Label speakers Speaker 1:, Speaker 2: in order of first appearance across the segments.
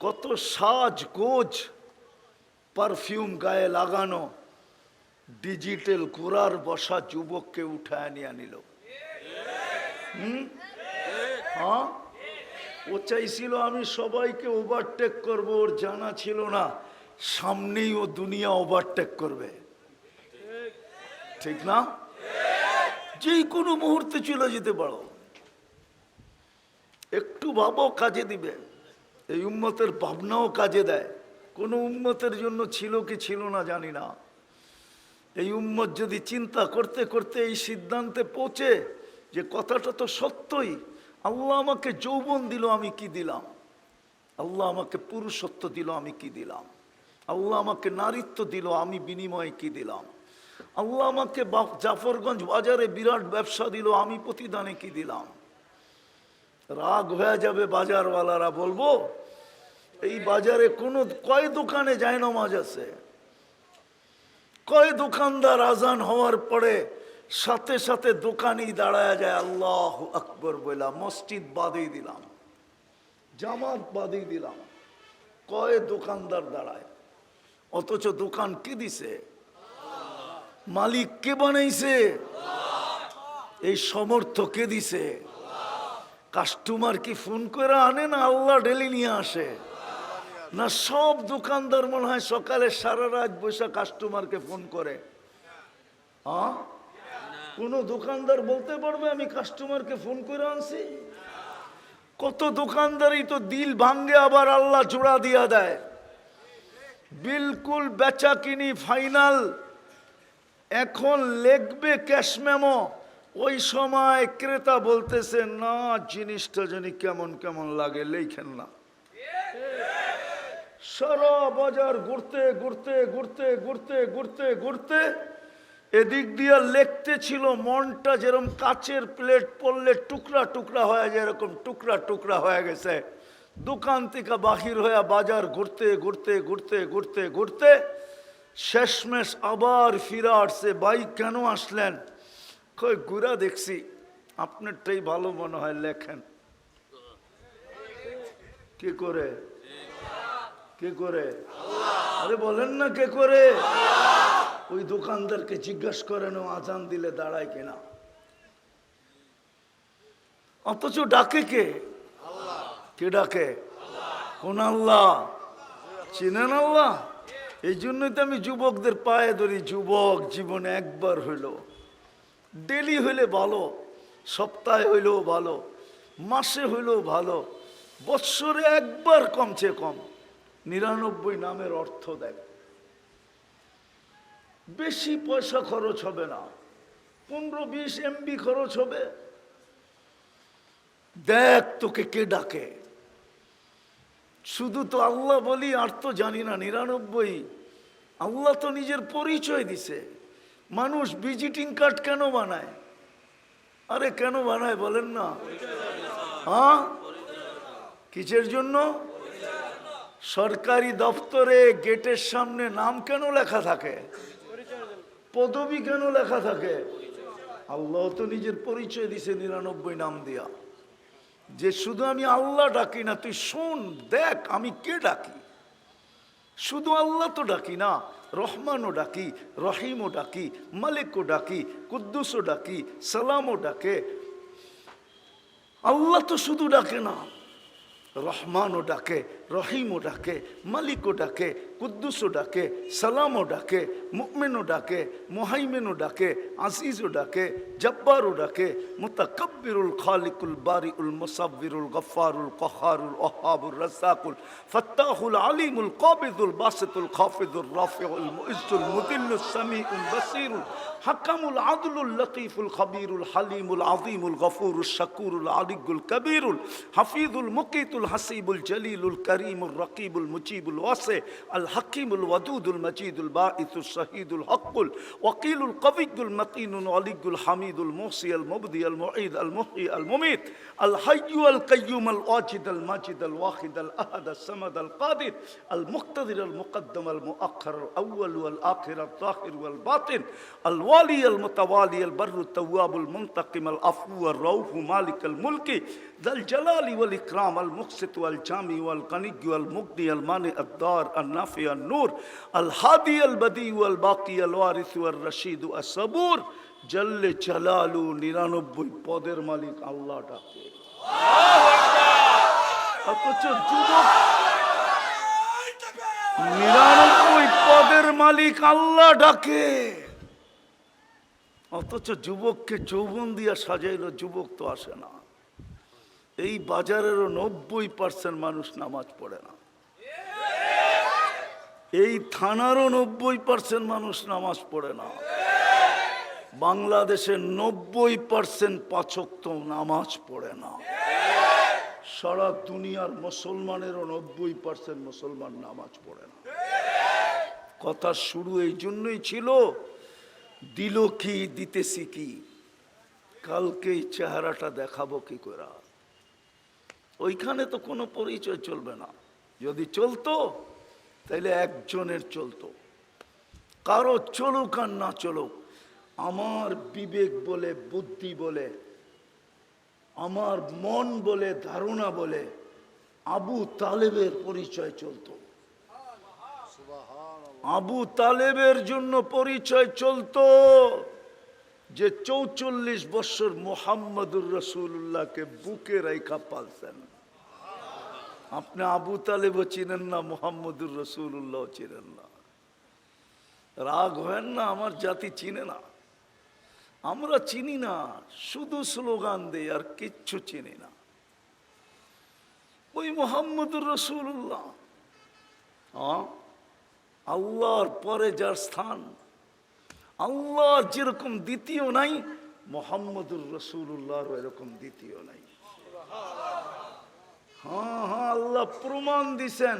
Speaker 1: কত সাজ গোজ পারফিউম গায়ে লাগানো ডিজিটাল কোরার বসা যুবককে উঠায় নিয়ে নিল হুম? হ্যাঁ? ও চাইছিল আমি সবাইকে ওভারটেক করব, ওর জানা ছিল না। সামনেই ও দুনিয়া ওভারটেক করবে। ঠিক না? যে কোনো মুহূর্তে চলে যেতে পারো। একটু ভাবো কাজে দিবে। এই উম্মতের ভাবনাও কাজে দেয়। কোনো উম্মতের জন্য ছিল কি ছিল না জানি না। এই উম্মত যদি চিন্তা করতে করতে এই সিদ্ধান্তে পৌঁছে যে কথাটা তো সত্যই, আল্লাহ আমাকে যৌবন দিল, আমি কি দিলাম? আল্লাহ আমাকে পুরুষত্ব দিল, আমি কি দিলাম? আল্লাহ আমাকে নারীত্ব দিল, আমি বিনিময়ে কি দিলাম? আল্লাহ আমাকে জাফরগঞ্জ বাজারে বিরাট ব্যবসা দিল, আমি প্রতিদানে কি দিলাম? রাগ হয়ে যাবে বাজারওয়ালারা, বলব, এই বাজারে কোনো, কয় দোকানে যায় নামাজ আছে? কয় দোকানদার আজান হওয়ার পরে সাথে সাথে দোকানই দাঁড়ায় যায়, আল্লাহ আকবর বললাম মসজিদ বাদেই দিলাম, জামাত বাদেই দিলাম, কয় দোকানদার দাঁড়ায়? অথচ দোকান কে দিছে? মালিক কে বানাইছে? এই সমর্থ কে দিছে? কাস্টমার কি ফোন করে আনে না আল্লাহ ডেলি নিয়ে আসে? না সব দোকানদার মনে হয় সকালে সারা রাত বসে কাস্টমারকে ফোন করে। কোনো দোকানদার বলতে পারবে আমি কাস্টমারকে ফোন করে আনছি? কত দোকানদারই তো দিল ভাঙ্গে আবার আল্লাহ জোড়া দিয়া দেয়। বিলকুল বেচা কিনি ফাইনাল। এখন লিখবে ক্যাশ মেমো। ওই সময় ক্রেতা বলতেছে, না, জিনিসটা জানি কেমন কেমন লাগে, লেখেন না। সারা বাজার ঘুরতে ঘুরতে ঘুরতে ঘুরতে ঘুরতে ঘুরতে এদিক দিয়ে লেখতে ছিল, মনটা যেরকম কাচের প্লেট পড়লে টুকরা টুকরা হয়ে যায়, এরকম টুকরা টুকরা হয়ে গেছে। দোকান থেকে বাহির হয়ে বাজার ঘুরতে ঘুরতে ঘুরতে ঘুরতে ঘুরতে শেষমেশ আবার ফিরে আসছে। বাইক কেন আসলেন? কই ঘুরা দেখছি, আপনারটাই ভালো মনে হয় লেখেন। কে করে? কে করে? আরে বলেন না কে করে? ওই দোকানদারকে জিজ্ঞাসা করেন, ও আজান দিলে দাঁড়ায় কিনা। অথচ ডাকে কে? কে ডাকে? কোন আল্লাহ? চিনেন আল্লাহ? এই জন্যই তো আমি যুবকদের পায়ে ধরি, যুবক জীবনে একবার হইল। ডেলি হইলে ভালো, সপ্তাহে হইলেও ভালো, মাসে হইলেও ভালো, বৎসরে একবার কমছে কম। নিরানব্বই নামের অর্থ দেয়। বেশি পয়সা খরচ হবে না, পনেরো বিশ এমবি খরচ হবে। দেখ তোকে কে ডাকে। শুধু তো আল্লাহ বলি, আর তো জানি না, নিরানব্বই, আল্লাহ তো নিজের পরিচয় দিছে। মানুষ ভিজিটিং কার্ড কেন বানায়? আরে কেন বানায় বলেন না। হ্যাঁ? কিসের জন্য? সরকারি দপ্তরে গেটের সামনে নাম কেন লেখা থাকে? পদবি কেন লেখা থাকে? আল্লাহ তো নিজের পরিচয় দিছে নিরানব্বই নাম দিয়া। যে শুধু আমি আল্লাহ ডাকি না, তুই শোন, দেখ আমি কে ডাকি? শুধু আল্লাহ তো ডাকি না রহমানও ডাকি, রহিমও ডাকি, মালিকও ডাকি, কুদ্দুসও ডাকি, সালামও ডাকে। আল্লাহ তো শুধু ডাকে না, রহমানও ডাকে রহিমও ডাকে মালিকও ডাকে কুদ্দুসও ডাকে সালামও ডাকে মুকমেনও ডাকে মোহাইমেনও ডাকে আজিজও ডাকে জব্বারও ডাকে মুতাকব্বিরুল খালিকুল বারিউল মুসাব্বিরুল গফফারুল কহারুল ওহাবুর রাসাকুল ফত্তাহুল আলিমুল কাবিদুল বাসিতুল খাফিদুল রাফিউল মুইজ্জুল মুদিল্লুস সামিউল বাসিরুল হাকামুল আদলুল লতিফুল খবিরুল হালিমুল আযীমুল গফুরুল শাকুরুল আলিগুল কবিরুল হাফিজুল মুকিতুল হাসিবুল জলিলুল করিমুল الكريم الرقيب المجيب الواسع الحكيم الودود المجيد الباعث الشهيد الحق الوقيل القوي المتين العلي الحميد المحصي المبدي المعيد المحيي المميت الحي القيوم الواجد الماجد الواحد الأحد الصمد القادر المقتدر المقدم المؤخر الأول والآخر الظاهر والباطن الوالي المتوالي البر التواب المنتقم العفو الروف مالك الملك ذا الجلال والإكرام المقسط والجامع والغني والمغني المانع الدار النافع النور الهادي البديع والباقي الوارث والرشيد الصبور জল্লে জালালু নিরানব্বই পদের মালিক আল্লাহ ডাকে অথচ যুবক নিরানব্বই পদের মালিক আল্লাহ ডাকে অথচ যুবককে যৌবন দিয়া সাজাইলো যুবক তো আসে না এই বাজারেরও নব্বই পার্সেন্ট মানুষ নামাজ পড়ে না। এই থানারও নব্বই পার্সেন্ট মানুষ নামাজ পড়ে না। বাংলাদেশের নব্বই পার্সেন্ট পাচক নামাজ পড়ে না। সারা দুনিয়ার মুসলমানেরও নব্বই পার্সেন্ট মুসলমান নামাজ পড়ে না। কথা শুরু এই জন্যই ছিল, দিল কি, দিতেছি কি? কালকে চেহারাটা দেখাবো কি করে? ওইখানে তো কোনো পরিচয় চলবে না। যদি চলতো তাহলে একজনের চলতো। কারও চলুক আর না চলুক, আমার বিবেক বলে, বুদ্ধি বলে, আমার মন বলে, ধারণা বলে, আবু তালেবের পরিচয় চলতো। আবু তালেবের জন্য পরিচয় চলতো যে চৌচল্লিশ বছর মোহাম্মদুর রসুল্লাহকে বুকে রেখা পালছেন। আপনি আবু তালেবও চিনেন না, মোহাম্মদুর রসুল্লাহ চিনেন না। রাগ হয় না, আমার জাতি চিনে না। আমরা চিনি না, শুধু স্লোগান দেই আর কিচ্ছু চিনি না। ওই মোহাম্মদুর রসুল্লাহ আল্লাহর পরে যার স্থান, আল্লাহর যেরকম দ্বিতীয় নাই, মোহাম্মদুর রসুল্লাহর এরকম দ্বিতীয় নাই। হ্যাঁ হ্যাঁ আল্লাহ প্রমাণ দিছেন।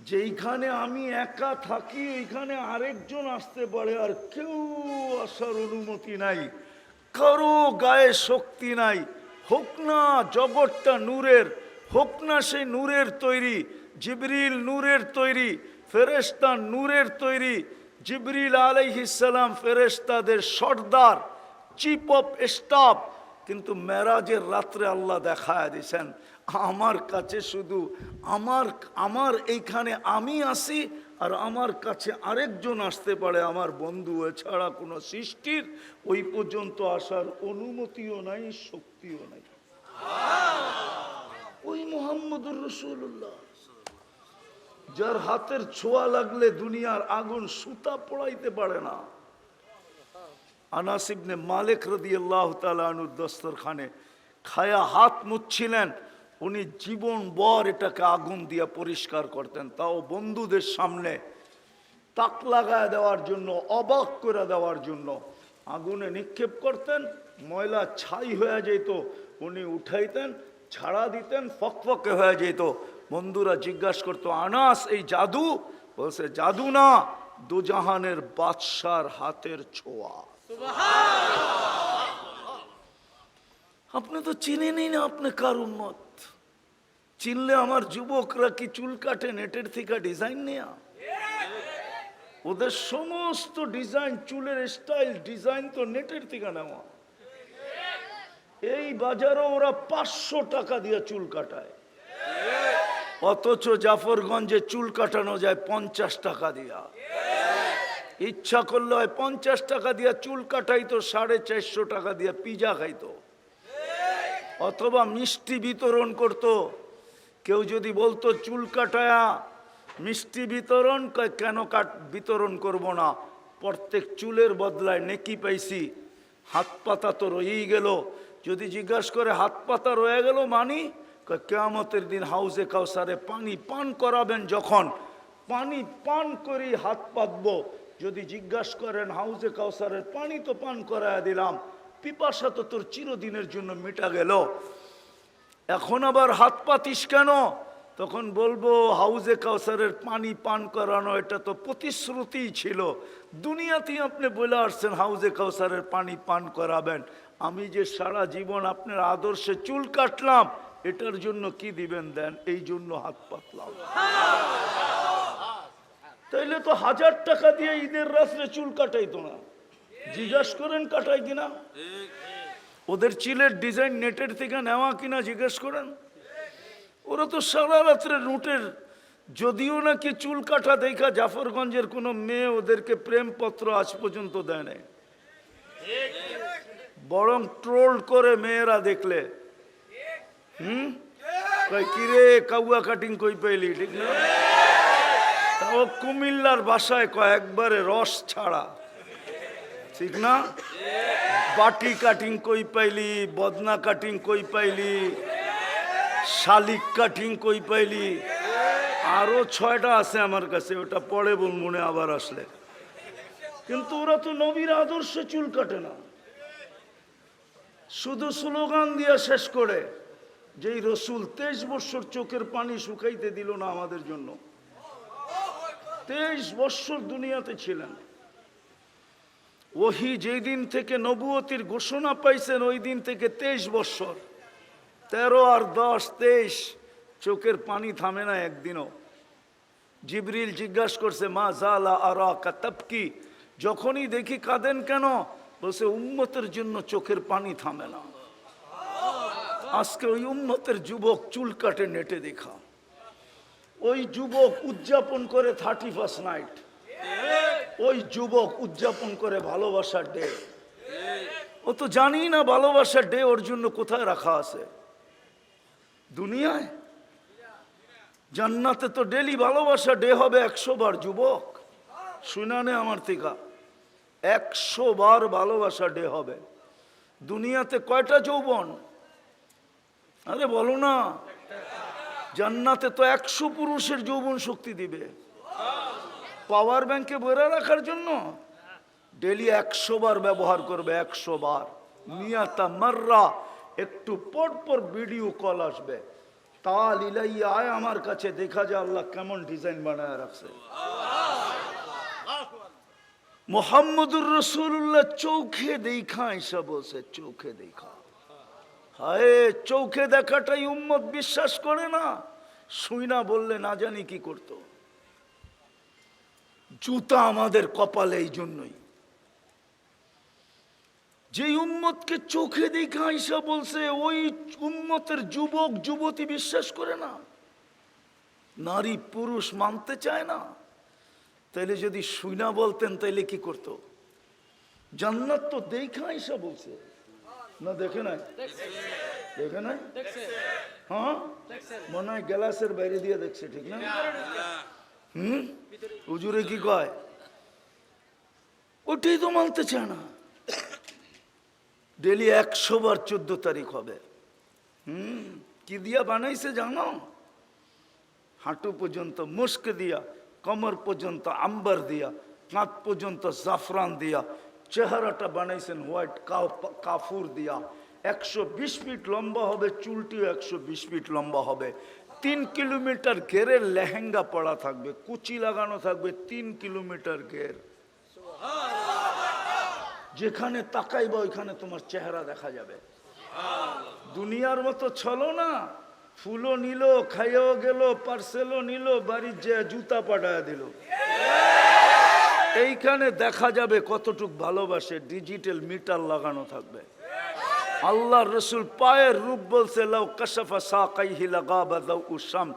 Speaker 1: যেইখানে আমি একা থাকি, এইখানে আরেকজন আসতে পারে আর কেউ আসার অনুমতি নাই। কারও গায়ে শক্তি নাই। হোক না জগৎটা নূরের, হোক না সেই নূরের তৈরি, জিবরিল নূরের তৈরি ফেরেস্তা নূরের তৈরি, জিবরিল আলাইহিসালাম ফেরেস্তাদের সর্দার, চিফ অফ স্টাফ কিন্তু মেরাজের রাত্রে আল্লাহ দেখায় দিয়েছেন আমার কাছে শুধু আমার আমার এইখানে আমি আসি আর আমার কাছে আরেকজন আসতে পারে, আমার বন্ধু এছাড়া কোনো সৃষ্টির ওই পর্যন্ত আসার অনুমতিও নাই, শক্তিও নাই। ওই মোহাম্মদুর রসুল্লাহ যার হাতের ছোঁয়া লাগলে দুনিয়ার আগুন সুতা পড়াইতে পারে না। আনাসিবনে মালিক রদি আল্লাহ তালুর দস্তরখানে খায়া হাত মুচ্ছিলেন উনি জীবন বর এটাকে আগুন দিয়ে পরিষ্কার করতেন। তাও বন্ধুদের সামনে তাক লাগায় দেওয়ার জন্য, অবাক করে দেওয়ার জন্য। আগুনে নিক্ষেপ করতেন, ময়লা ছাই হয়ে যেত, উনি উঠাইতেন, ছাড়া দিতেন, ফকফকে হয়ে যেত। বন্ধুরা জিজ্ঞাসা করতো, আনাস, এই জাদু? বলছে, জাদু না, দুজাহানের বাদশার হাতের ছোঁয়া। আপনি তো চিনেনই না আপনি কার উন্মত চিনলে আমার যুবকরা কি চুল কাটে নেটের থেকে ডিজাইন নেয়া? ওদের সমস্ত ডিজাইন চুলের স্টাইল ডিজাইন তো নেটের থেকে নেওয়া। এই বাজারও ওরা পাঁচশো টাকা দিয়ে চুল কাটায়। অথচ জাফরগঞ্জে চুল কাটানো যায় পঞ্চাশ টাকা দিয়া। ইচ্ছা করলে হয় পঞ্চাশ টাকা দিয়া চুল কাটাইতো, সাড়ে চারশো টাকা দিয়া পিজা খাইতো। অথবা মিষ্টি বিতরণ করত। কেউ যদি বলতো, চুল কাটায়া মিষ্টি বিতরণ কেন কাট, বিতরণ করব না? প্রত্যেক চুলের বদলায় নেকি পাইছি, হাত পাতা তো রয়েই গেল। যদি জিজ্ঞাসা করে, হাত পাতা রয়ে গেল মানি? কয়, কেয়ামতের দিন হাউসে কাউসারে পানি পান করাবেন যখন, পানি পান করি হাত পাতবো যদি জিজ্ঞাসা করেন, হাউজে কাউসারের পানি তো পান করায় দিলাম, পিপাসা তো তোর চিরদিনের জন্য মিটা গেল। এখন আবার হাত পাতিস কেন? তখন বলব, হাউজে কাউসারের পানি পান করানো এটা তো প্রতিশ্রুতি ছিল। দুনিয়াতেই আপনি বলে আসছেন, হাউজে কাউসারের পানি পান করাবেন। আমি যে সারা জীবন আপনার আদর্শে চুল কাটলাম, এটার জন্য কি দিবেন দেন? এই জন্য হাত পাতলাম। তাইলে তো হাজার টাকা দিয়ে ঈদের রাত্রে চুল কাটাইতো না। জিজ্ঞাসা করেন, কাটাই কিনা? ওদের চিলের ডিজাইন নেটের থেকে নেওয়া কিনা জিজ্ঞেস করেন। ওরা তো সারা রাত্রে রুটের, যদিও নাকি চুল কাটা দেখা জাফরগঞ্জের কোনো মেয়ে ওদেরকে প্রেমপত্র আজ পর্যন্ত দেয় নাই। বরং ট্রোল করে মেয়েরা দেখলে। হুম? কিরে, কাউয়া কাটিং কই পাইলি? ঠিক না? ও কুমিল্লার বাসায় কয়েকবারে রস ছাড়া। ঠিক না? বাটি কাটিং কই পাইলি, বদনা কাটিং কই পাইলি, শালিক কাটিং কই পাইলি, আরও ছয়টা আছে আমার কাছে, ওটা পরে বল, মনে আবার আসলে। কিন্তু ওরা তো নবীর আদর্শে চুল কাটে না। শুধু স্লোগান দিয়ে শেষ করে, যেই রসুল তেইশ বছর চোখের পানি শুকাইতে দিল না আমাদের জন্য। তেইশ বৎসর দুনিয়াতে ছিলেন। ওহি যেই দিন থেকে নবুয়তির ঘোষণা পাইছেন, ওই দিন থেকে তেইশ বৎসর। তেরো আর দশ, তেইশ, চোখের পানি থামে না একদিনও। জিবরিল জিজ্ঞাসা করছে, মা জালা আর কি যখনই দেখি কাঁদেন কেন? বলছে, উম্মতের জন্য চোখের পানি থামে না। আজকে ওই উম্মতের যুবক চুল কাটে নেটে দেখা। ওই যুবক উদযাপন করে থার্টি ফার্স্ট নাইট ওই যুবক উদযাপন করে ভালোবাসার ডে ও তো জানি না ভালোবাসার ডে ওর জন্য কোথায় রাখা আছে। দুনিয়ায়? জান্নাতে তো ডেলি ভালোবাসা ডে হবে একশো বার যুবক। শুনানে আমার থেকে, একশো বার ভালোবাসা ডে হবে। দুনিয়াতে কয়টা যৌবন? আরে বলো না। জান্নাতে তো একশো পুরুষের যৌবন শক্তি দিবে। পাওয়ার ব্যাংকে বইরা রাখার জন্য ডেলি একশো বার ব্যবহার করবে, একশো বার। মিয়াতা মাররা, একটু পর পর ভিডিও কল আসবে। তাল ইলাইয়া আয় আমার কাছে, দেখা যায় আল্লাহ কেমন ডিজাইন বানায় রাখছে। মোহাম্মদুর রসুল্লাহ চৌখে দেখা বলছে, চৌখে দেখা হায়, চৌখে দেখাটাই উম্মত বিশ্বাস করে না। শুই না বললে না জানি কি করতো। জুতা আমাদের কপালে এই জন্যই। যে উম্মতকে চোখে দেখা আইসা বলছে, ওই উম্মতের যুবক, যুবতী বিশ্বাস করে না। নারী পুরুষ মানতে চায় না। তাইলে যদি শুইনা বলতেন, তাইলে কি করতো? জান্নাত তো দেখা আইসা বলছে। না দেখে নাই? দেখে নাই? হ্যাঁ মনে হয় গ্যালাসের বাইরে দিয়ে দেখছে ঠিক না? হুম? হুজুরে কি কয়? ওটাই তো মানতে চায় না। ডেলি একশো বার চোদ্দ তারিখ হবে। হুম? কি দিয়া বানাইছে জানো? হাঁটু পর্যন্ত মুস্ক দিয়া কমর পর্যন্ত আম্বার দিয়া কাঁধ পর্যন্ত জাফরান দিয়া চেহারাটা বানাইছেন হোয়াইট কাফুর দিয়া। একশো বিশ ফিট লম্বা হবে, চুলটিও একশো বিশ ফিট লম্বা হবে। তিন কিলোমিটার ঘেরের লেহেঙ্গা পড়া থাকবে, কুচি লাগানো থাকবে, তিন কিলোমিটার ঘের। যেখানে তাকাইবা, ওইখানে তোমার চেহারা দেখা যাবে। দুনিয়ার মতো ছলো না। ফুলও নিল, খাইয়েও গেল, পার্সেলও নিল, বাড়ির যে জুতা পাঠায় দিল। এইখানে দেখা যাবে কতটুক ভালোবাসে ডিজিটাল মিটার লাগানো থাকবে। আল্লাহ রসুল পায়ের রূপ বলছে, লাউ কাশাফা সাকাইহি লাগাবা দাউ উসাম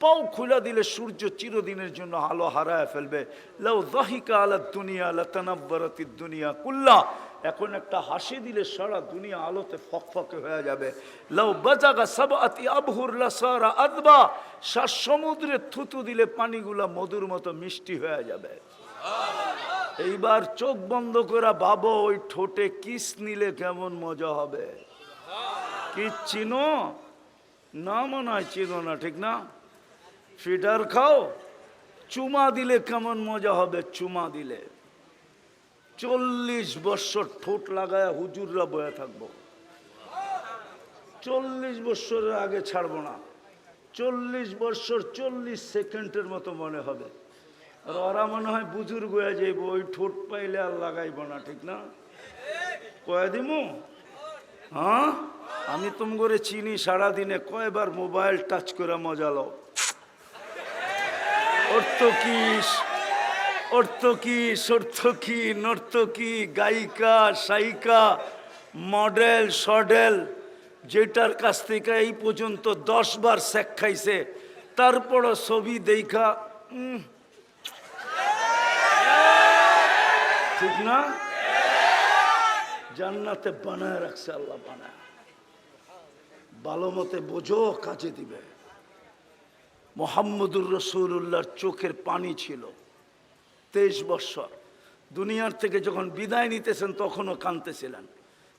Speaker 1: পাও খুলে দিলে সূর্য চিরদিনের জন্য আলো হারায় ফেলবে। লাউ দাহিকা আলা দুনিয়া, লাতানাব্বারাতি দুনিয়া কুল্লা। এখন একটা হাসি দিলে সারা দুনিয়া আলোতে ফকফকে হয়ে যাবে। লাউ বাজাগা সাবাতি আবহুর লাসারা আদবা। সাত সমুদ্রে থুতু দিলে পানিগুলা মধুর মতো মিষ্টি হয়ে যাবে। এইবার চোখ বন্ধ করে ভাবো, ওই ঠোঁটে কিস নিলে কেমন মজা হবে? কি চিনো? না মনে হয় চিনো না, ঠিক না? ফিডার খাও, চুমা দিলে কেমন মজা হবে? চুমা দিলে। চল্লিশ বছর ঠোঁট লাগায় হুজুররা বয়ে থাকব। চল্লিশ বছরের আগে ছাড়বো না। চল্লিশ বছর চল্লিশ সেকেন্ডের মতো মনে হবে। ওরা মনে হয় বুজুর্গ হয়ে যাইব, ওই ঠোঁট পাইলে আর লাগাইব না, ঠিক না? কয়ে দিমু? হ্যাঁ? আমি তুম করে চিনি সারাদিনে কয়বার মোবাইল টাচ করে মজা লও। অর্থকিস অর্থকিস অর্থকি নর্তকী গায়িকা সায়িকা মডেল, সডেল, যেটার কাছ থেকে এই পর্যন্ত দশ বার শেখ খাইছে, তারপরও ছবি দেখা ঠিক না? জান্নাতে বানায় রাখছে আল্লাহ, বানায়। ভালো মতে বোঝো, কাজে দিবে। মোহাম্মদুর রসুল্লাহর চোখের পানি ছিল। তেইশ বৎসর। দুনিয়ার থেকে যখন বিদায় নিতেছেন, তখনও কাঁদতেছিলেন।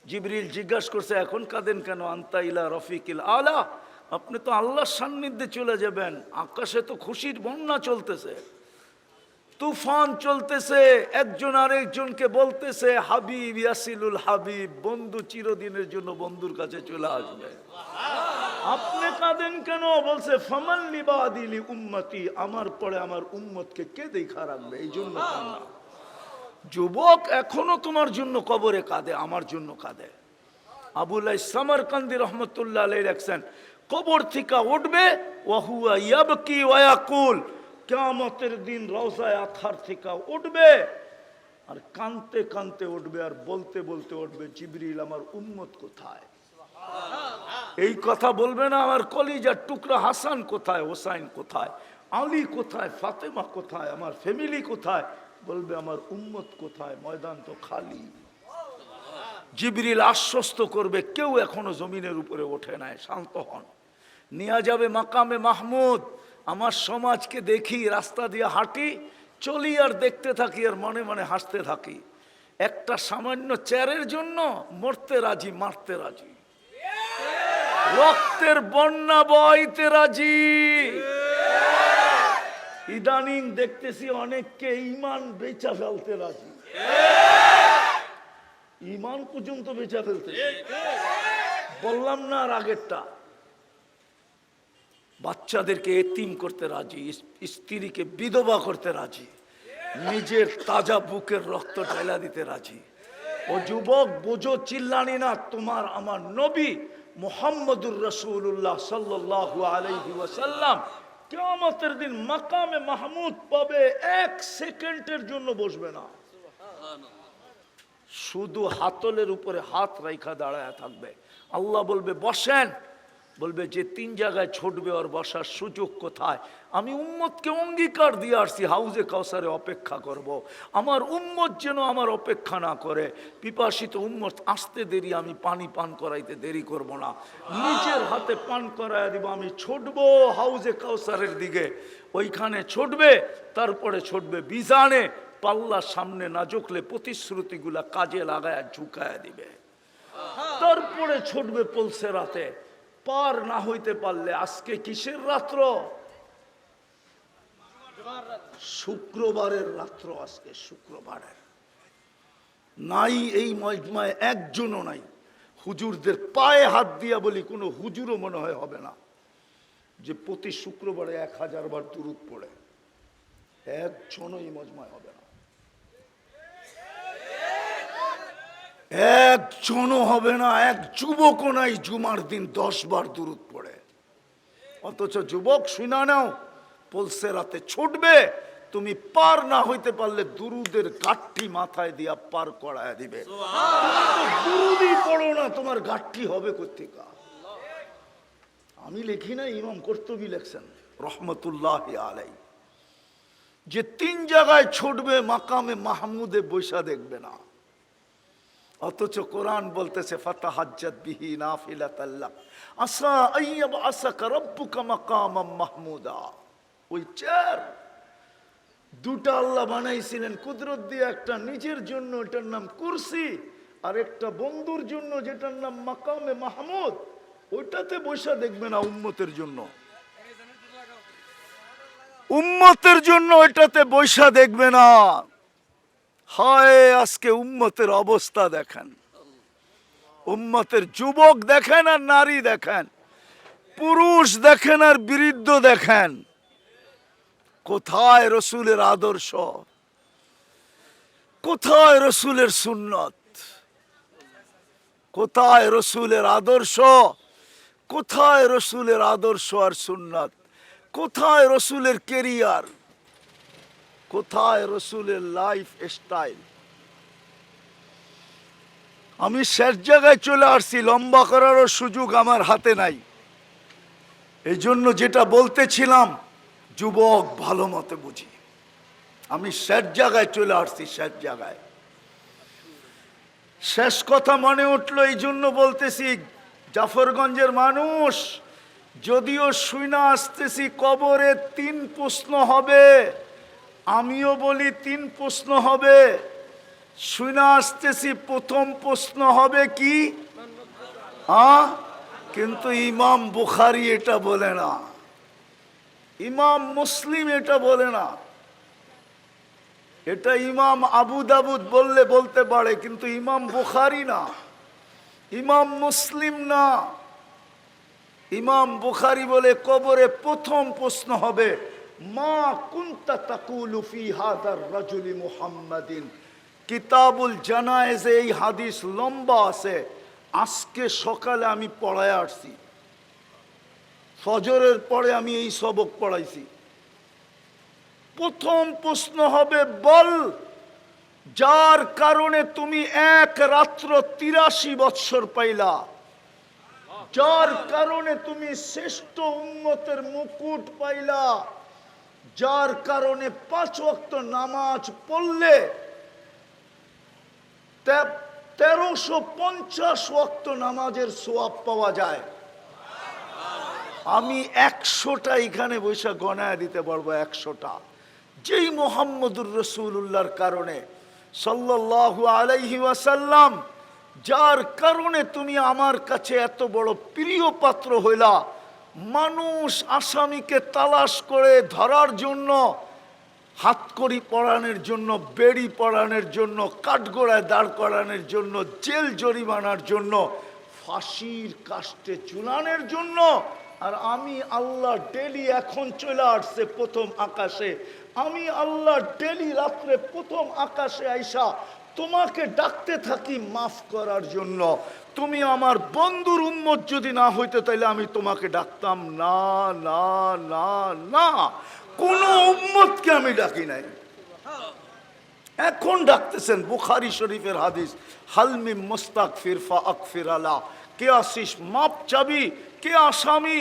Speaker 1: জিবরিল জিজ্ঞাসা করছে, এখন কাঁদেন কেন? আন্তা ইলা রফিকিল আলা? আপনি তো আল্লাহর সান্নিধ্যে চলে যাবেন। আকাশে তো খুশির বন্যা চলতেছে। তুফান চলতেছে, একজন আরেকজনকে বলতেছে, হাবিব, ইয়াসিলুল হাবিব, বন্ধু চিরদিনের জন্য বন্ধুর কাছে চলে আসবে। আপনি কাঁদেন কেন? বলছে ফামাল্লি বাদিলি উম্মতি, আমার পরে আমার উম্মতকে কে দেখা রাখবে? এই জন্য যুবক এখনও তোমার জন্য কবরে কাঁদে, আমার জন্য কাঁদে। আবুল্লাহ সামারকান্দি রহমতুল্লাহ আলাই রাখছেন, কবর থেকে উঠবে ওয়াহুয়া ইয়াবকি ওয়াকুল কিয়ামতের দিন রওজায় আথার থেকে উঠবে। আর কানতে কানতে উঠবে আর বলতে বলতে উঠবে জিবরিল আমার উম্মত কোথায়? এই কথা বলবে না আমার কলিজার টুকরা হাসান কোথায়? হোসাইন কোথায়? আলী কোথায়? ফাতেমা কোথায়? আমার ফ্যামিলি কোথায়? বলবে আমার উম্মত কোথায়? ময়দান তো খালি। জিবরিল আশ্বস্ত করবে কেউ এখনও জমিনের উপরে ওঠে নাই শান্ত হন। নিয়ে যাবে মাকামে মাহমুদ। আমার সমাজকে দেখি, রাস্তা দিয়ে হাঁটি, চলি আর দেখতে থাকি আর মনে মনে হাসতে থাকি। একটা সামান্য চেয়ারের জন্য মরতে রাজি, মারতে রাজি। রক্তের বন্যা বইতে রাজি। ইদানিং দেখতেছি অনেককে ইমান বেচা ফেলতে রাজি। ইমান পর্যন্ত বেচা ফেলতে বললাম না আর আগেরটা। বাচ্চাদেরকে এতিম করতে রাজি, স্ত্রীকে বিধবা করতে রাজি, নিজের তাজা বুকের রক্ত ঢেলা দিতে রাজি। ও যুবক, বোঝো চিল্লানি না, তোমার আমার নবী মোহাম্মদুর রসুল্লাহ সাল্লাহ আলাইহি ওয়াসাল্লাম কেমতের দিন মাকামে মাহমুদ পাবে এক সেকেন্ডের জন্য বসবে না। শুধু হাতলের উপরে হাত রাইখা দাঁড়ায় থাকবে। আল্লাহ বলবে, বসেন। বলবে যে তিন জায়গায় ছুটবে ওর বসার সুযোগ কোথায়? আমি উম্মতকে অঙ্গীকার দিয়ে আসছি হাউজে কাউসারে অপেক্ষা করব। আমার উম্মত যেন আমার অপেক্ষা না করে। পিপাসিত উম্মত আসতে দেরি আমি পানি পান করাইতে দেরি করব না। নিজের হাতে পান করাই দিব আমি ছুটবো হাউজে কাউসারের দিকে। ওইখানে ছুটবে তারপরে ছুটবে বিজানে পাল্লার সামনে না ঝুঁকলে প্রতিশ্রুতিগুলা কাজে লাগায় ঝুঁকায় দিবে। তারপরে ছুটবে পলসে রাতে। পার না হইতে পারলে আজকে কিসের রাত্র? শুক্রবারের রাত্র আজকে শুক্রবারের। নাই এই মজমায় একজনও নাই। হুজুরদের পায়ে হাত দিয়া বলি কোনো হুজুরও মনে হয় হবে না। যে প্রতি শুক্রবারে এক হাজার বার দুরুদ পড়ে। একজনও এই মজমায় হবে না। একজনও হবে না, এক যুবকও নাই জুমার দিন দশ বার দূরত পড়ে। অথচ যুবক শুনা নাও পলসে রাতে ছুটবে, তুমি পার না হইতে পারলে দুরুদের গাঠটি মাথায় দিয়া পার করায় দিবে। পড়ো না, তোমার গাঠটি হবে কোথেকা আমি লিখি না, ইমাম কর্তবী লেখছেন, রহমতুল্লাহ আলাই যে তিন জায়গায় ছুটবে, মাকামে মাহমুদে বৈশা দেখবে না। অথচ কোরআন বলতেছে, ফাতাহাজ্জাত বিহি নাফিলাতাল্লাহ। আসা আইয়াব আসাকা রাব্বুকা মাকামাম মাহমুদা। ওই চেয়ার, দুটা আল্লাহ বানাইছিলেন, কুদরত দিয়ে একটা নিজের জন্য এটার নাম কুরসি আর একটা বন্ধুর জন্য যেটার নাম মাকামে মাহমুদ। ওইটাতে বৈশা দেখবে না উম্মতের জন্য। উম্মতের জন্য ওইটাতে বৈশা দেখবে না হয়, আজকে উম্মতের অবস্থা দেখেন। উম্মতের যুবক দেখেন আর নারী দেখেন। পুরুষ দেখেন আর বৃদ্ধ দেখেন। কোথায় রসুলের আদর্শ? কোথায় রসুলের সুন্নত? কোথায় রসুলের আদর্শ? কোথায় রসুলের আদর্শ আর সুন্নত? কোথায় রসুলের কেরিয়ার? কোথায় রসুলের লাইফ স্টাইল আমি শেষ জায়গায় চলে আসছি, লম্বা করারও সুযোগ আমার হাতে নাই। এই জন্য যেটা বলতেছিলাম, যুবক ভালো মতো বুঝি। আমি শেষ জায়গায় চলে আসছি, শেষ জায়গায়। শেষ কথা মনে উঠল এই জন্য বলতেছি, জাফরগঞ্জের মানুষ, যদিও শুইনা আসতেছি, কবরে তিন প্রশ্ন হবে। আমিও বলি তিন প্রশ্ন হবে। শুইনা আসতেছি প্রথম প্রশ্ন হবে কি? আ? কিন্তু ইমাম বুখারি এটা বলে না। ইমাম মুসলিম এটা বলে না। এটা ইমাম আবু দাবুদ বললে বলতে পারে, কিন্তু ইমাম বুখারি না। ইমাম মুসলিম না। ইমাম বুখারি বলে কবরে প্রথম প্রশ্ন হবে মা কুন্তা তাকুলু ফি হাদার রাজুলি মুহাম্মাদিন। কিতাবুল জানায়েজে এই হাদিস লম্বা আছে। আজকে সকালে আমি পড়ায় আসছি। ফজরের পরে আমি এই সবক পড়াইছি। প্রথম প্রশ্ন হবে, বল, যার কারণে তুমি এক রাত্র তিরাশি বৎসর পাইলা। যার কারণে তুমি শ্রেষ্ঠ উন্নতের মুকুট পাইলা। যার কারণে পাঁচ ওয়াক্ত নামাজ পড়লে তেরোশো পঞ্চাশ ওয়াক্ত নামাজের সোয়াব পাওয়া যায়। আমি একশোটা এখানে বৈশা গণায় দিতে পারব একশোটা। যেই মোহাম্মদুর রসুল্লাহর কারণে, সাল্লাল্লাহু আলাইহি ওয়াসাল্লাম, যার কারণে তুমি আমার কাছে এত বড় প্রিয় পাত্র হইলা মানুষ আসামিকে তালাশ করে ধরার জন্য, হাতকড়ি পরানোর জন্য, বেড়ি পরানোর জন্য, কাঠগোড়ায় দাঁড় করানোর জন্য, জেল জরিমানার জন্য, ফাঁসির কাস্টে চুলানোর জন্য। আর আমি আল্লাহ ডেলি এখন চলে আসছে প্রথম আকাশে। আমি আল্লাহ ডেলি রাত্রে প্রথম আকাশে আইসা তোমাকে ডাকতে থাকি মাফ করার জন্য। তুমি আমার বন্ধুর উম্মত যদি না হইতে, তাইলে আমি তোমাকে ডাকতাম না না না না। কোনো উম্মতকে আমি ডাকি নাই। এখন ডাকতেছেন বুখারি শরীফের হাদিস হালমি মোস্তাক ফিরফা আকফির আলা। কে আসিস, মাপ চাবি, কে আসামি?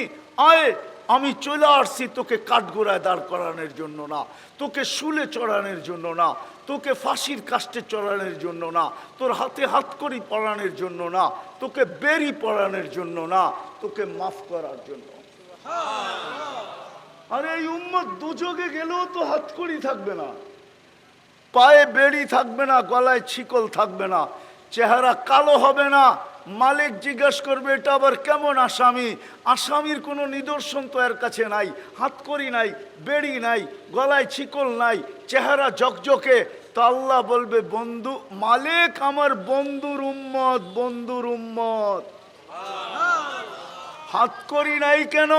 Speaker 1: আয়, আমি চলে আসছি, তোকে কাঠগোড়ায় দাঁড় করানোর জন্য না, তোকে শুলে চড়ানোর জন্য না। তোকে ফাঁসির কাস্টে চড়ানোর জন্য না, তোর হাতে হাত করি পড়ানোর জন্য না, তোকে বেরি পড়ানোর জন্য না, তোকে মাফ করার জন্য। আর এই উম্মত দুযোগে গেলেও তো হাত করি থাকবে না। পায়ে বেড়ি থাকবে না, গলায় ছিকল থাকবে না, চেহারা কালো হবে না। মালিক জিজ্ঞেস করবে, এটা আবার কেমন আসামি? আসামির কোনো নিদর্শন তো এর কাছে নাই। হাতকড়ি নাই, বেড়ি নাই, গলায় ছিকল নাই, চেহারা জকজকে তো আল্লাহ বলবে, বন্ধু, মালিক আমার বন্ধুর উম্মত বন্ধুর উম্মত। হাত করি নাই কেন?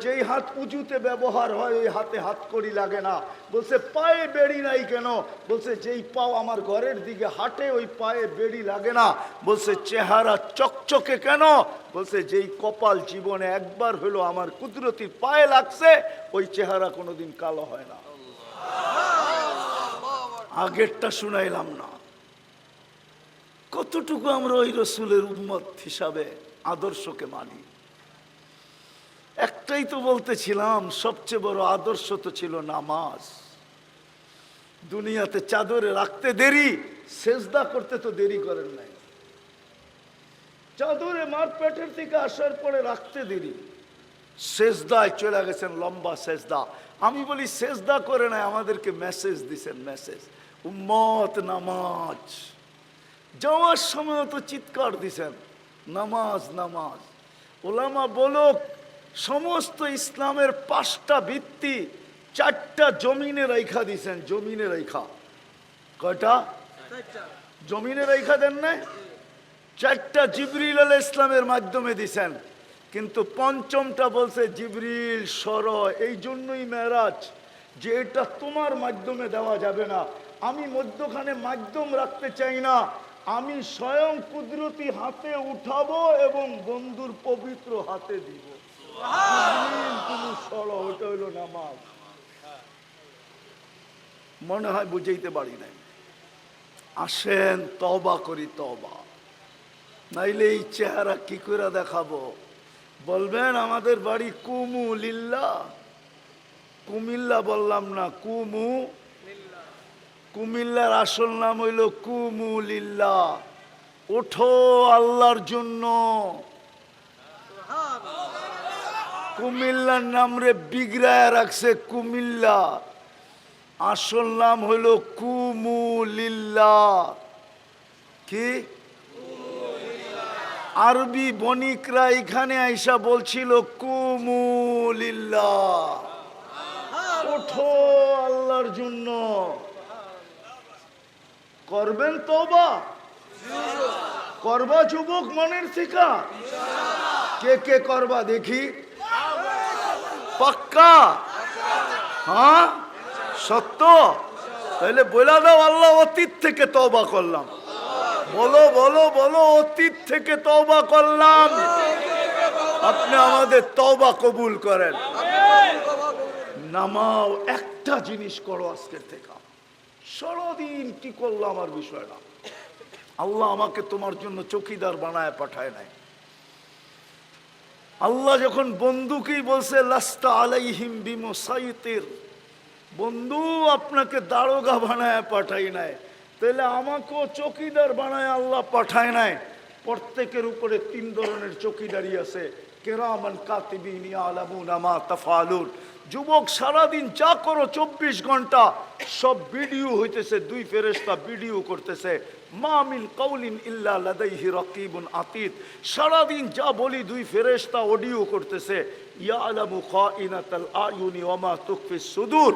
Speaker 1: যেই হাত উঁচুতে ব্যবহার হয়, ওই হাতে হাত করি লাগে না। বলছে, পায়ে বেড়ি নাই কেন? বলছে, যেই পাও আমার ঘরের দিকে হাঁটে, ওই পায়ে বেড়ি লাগে না। বলছে, চেহারা চকচকে কেন? বলছে, যেই কপাল জীবনে একবার হলো আমার কুদরতির পায়ে লাগছে, ওই চেহারা কোনোদিন কালো হয় না। আগেরটা শুনাইলাম না। কতটুকু আমরা ওই রসুলের উম্মত হিসাবে আদর্শকে মানি? একটাই তো বলতেছিলাম, সবচেয়ে বড় আদর্শ তো ছিল নামাজ। দুনিয়াতে চাদরে রাখতে দেরি, সেজদা করতে তো দেরি করেন নাই। চাদরে মার থেকে আসার পরে রাখতে দেরি। সেজদায় চলে গেছেন লম্বা সেজদা। আমি বলি, সেজদা করে নাই, আমাদেরকে মেসেজ দিছেন মেসেজ উম্মত নামাজ। যাওয়ার সময় তো চিৎকার দিছেন, নামাজ নামাজ। ওলামা বলুক, সমস্ত ইসলামের পাঁচটা ভিত্তি চারটা জমিনে রেখা দিছেন, জমিনে রেখা কয়টা? জমিনে রেখা দেন নাই? চারটা জিবরিল আল ইসলামের মাধ্যমে দিছেন। কিন্তু পঞ্চমটা বলছে, জিবরিল সর, এই জন্যই মেরাজ, যে এটা তোমার মাধ্যমে দেওয়া যাবে না। আমি মধ্যখানে মাধ্যম রাখতে চাই না। আমি স্বয়ং কুদরতি হাতে উঠাবো এবং বন্ধুর পবিত্র হাতে দিব। মনে হয় বুঝাইতে পারি নাই। আসেন তবা করি তবা নাইলে এই চেহারা কি করে দেখাবো? বলবেন, আমাদের বাড়ি কুমু লিল্লা। কুমিল্লা বললাম না, কুমু কুমিল্লার আসল নাম হইল কুমু লিল্লা ওঠো আল্লাহর জন্য। কুমিল্লার নাম রে বিগড়ায় রাখছে কুমিল্লা। আসল নাম হইল কুমুলিল্লা। কি? আরবি বণিকরা এখানে আইসা বলছিল কুমুলিল্লা। ওঠো আল্লাহর জন্য। করবেন তবা করবা যুবক মনের শিকা কে কে করবা দেখি। পাক্কা? হ্যাঁ? সত্য? তাহলে বলে দাও, আল্লাহ অতীত থেকে তবা করলাম। বলো বলো বলো, অতীত থেকে তওবা করলাম। আপনি আমাদের তবা কবুল করেন। নামাও, একটা জিনিস করো আজকের থেকে। সারাদিন কি করল আমার বিষয় না আল্লাহ আমাকে তোমার জন্য চকিদার বানায় পাঠায় নাই। আল্লাহ যখন বন্ধুকেই বলছে, লাস্তা আলাইহিম বিমসাইতির বন্ধু আপনাকে দারোগা বানায় পাঠাই নাই। তাহলে আমাকেও চকিদার বানায় আল্লাহ পাঠায় নাই। প্রত্যেকের উপরে তিন ধরনের চকিদারি আছে। কেরামান কাতিবিন আলামুন আমা তাফালুন। যুবক সারাদিন যা করো চব্বিশ ঘণ্টা, সব ভিডিও হইতেছে, দুই ফেরেস্তা ভিডিও করতেছে। মামিন কৌলিন ইল্লা লাদাইহি রকিবুন আতিত। সারাদিন যা বলি দুই ফেরেস্তা অডিও করতেছে। ইয়া আলামু খাইনাতাল আয়ুনি ওমা তুকফিস সুদূর।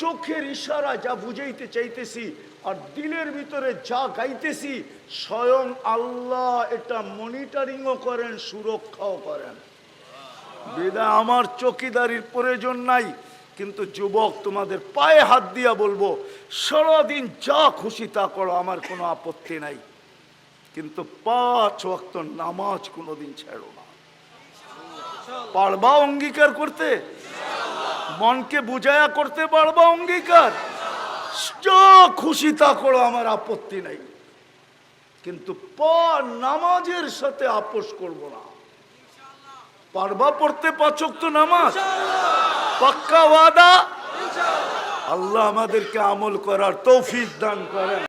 Speaker 1: চোখের ইশারা যা বুঝাইতে চাইতেছি আর দিলের ভিতরে যা গাইতেছি, স্বয়ং আল্লাহ এটা মনিটরিংও করেন, সুরক্ষাও করেন। বিদায় আমার চকিদারির প্রয়োজন নাই, কিন্তু যুবক, তোমাদের পায়ে হাত দিয়া বলব, সারাদিন যা খুশি তা করো, আমার কোনো আপত্তি নাই। কিন্তু পাঁচ ওয়াক্ত নামাজ কোনোদিন ছেড়ো না। পারবা অঙ্গীকার করতে? মনকে বুঝায়া করতে পারবা অঙ্গীকার? যা খুশি তা করো, আমার আপত্তি নাই। কিন্তু পা নামাজের সাথে আপোষ করব না। পারবা পড়তে পাচক তো নামাজ? পাক্কা ওয়াদা? আল্লাহ আমাদেরকে আমল করার তৌফিক দান করেন।